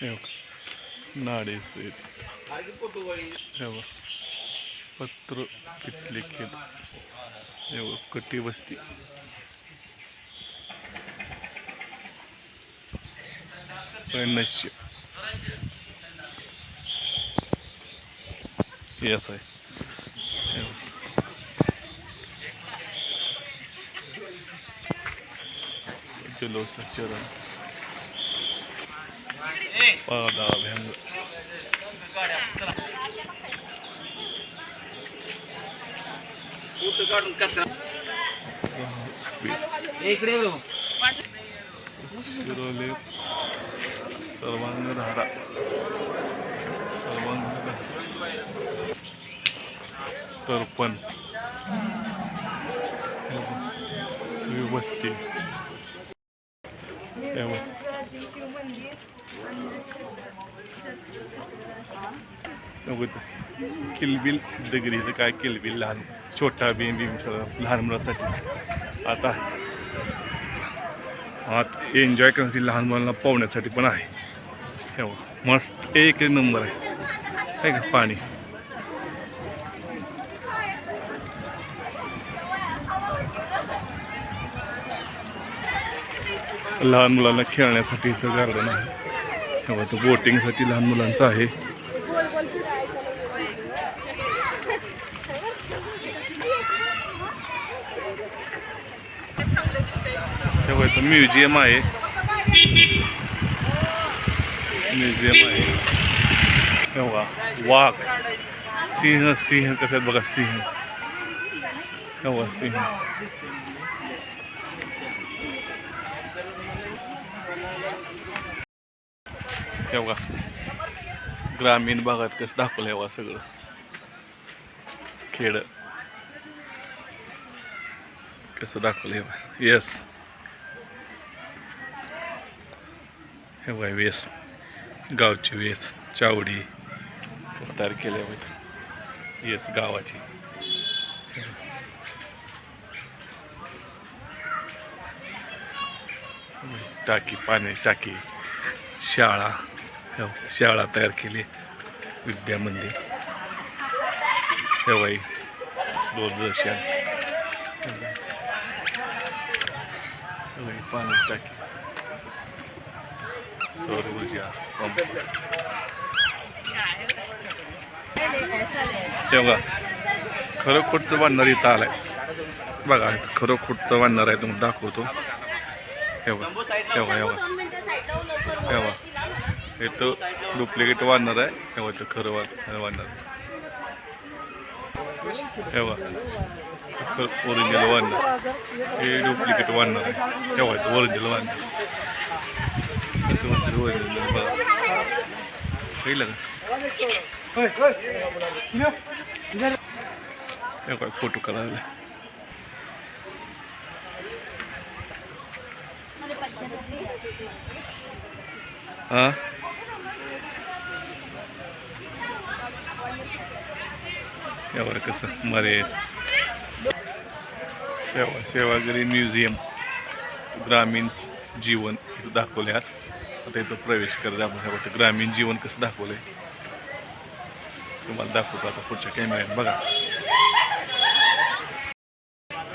हे बघ. नाडे आहेत पत्र किटले खेळ हे बघ, कटी बसती पन्नासशे हे आहे चलो बघ. जलोसा चरण काढून इकडे शिरोले सर्वांग धारा सर्वांग तर्पण. व्यवस्थित. किलबिल सिद्धगिरी काय किलबिल लहान छोटा भीम भीम सगळं लहान मुलासाठी. आता आत एन्जॉय करण्यासाठी लहान मुलांना पोहण्यासाठी पण आहे. तेव्हा मस्त एक नंबर आहे. आहे का पाणी. लहान मुलांना खेळण्यासाठी इथं गार्डन आहे. तेव्हा तो बोटिंगसाठी लहान मुलांचं आहे. तेव्हा इथं म्युझियम आहे. म्युझियम आहे. तेव्हा वाघ. सिंह सिंह कसं आहेत बघा सिंह. तेव्हा सिंह. हे बघा ग्रामीण भागात कसं दाखवलं हे बघा सगळं. खेड. कसं दाखवलं हे बघा. येस हे बघा वेस गावची वेस चावडी. कसं तयार केल्या येस गावाची. टाकी पाणी टाकी. शाळा. हो, शाळा तयार केली विद्या मंदिर दूरदर्शन. पाणी पाण्याची टाकी. सौर ऊर्जा पंप तेव्हा खरं खोटचं बांधणार इथं आलाय. बघा इथं खरं खोटचं बांधणार आहे तुम्ही दाखवतो. तेव्हा तेव्हा तेव्हा बघा. इथं डुप्लिकेट वाढणार आहे हे बघा इथं खरं वाढ खरं वाढणार हे बघा खरं ओरिजिनल वाढणार हे डुप्लिकेट वाढणार आहे हे बघा इथं ओरिजिनल वाढणार कसं म्हणते ओरिजिनल बघा कळलं का हे बघा फोटो करायला हां यावर कसं? मरेच सेवा सेवागिरी म्युझियम ग्रामीण जीवन इथं दाखवले आहात आता इथं प्रवेश करत आपण. ग्रामीण जीवन कसं दाखवलं आहे तुम्हाला दाखवतो आता पुढच्या कॅमेऱ्यात बघा.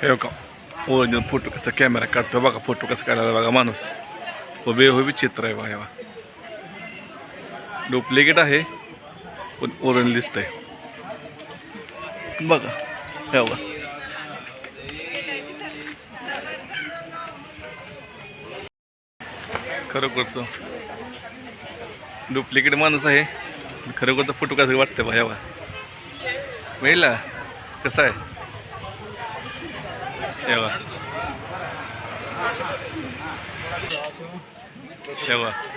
हे का ओरिजिनल फोटो कसा कॅमेरा काढतो बघा फोटो कसं काढायला बघा माणूस. उभे उभे चित्र आहे बघा डुप्लिकेट आहे पण ओरिजिनल दिसतंय. बघा. हे बघा. खरोखरचं डुप्लिकेट माणूस आहे. खरोखरचा फोटो कसं वाटतं बा हे बघा. महिला कसं आहे? हे बघा.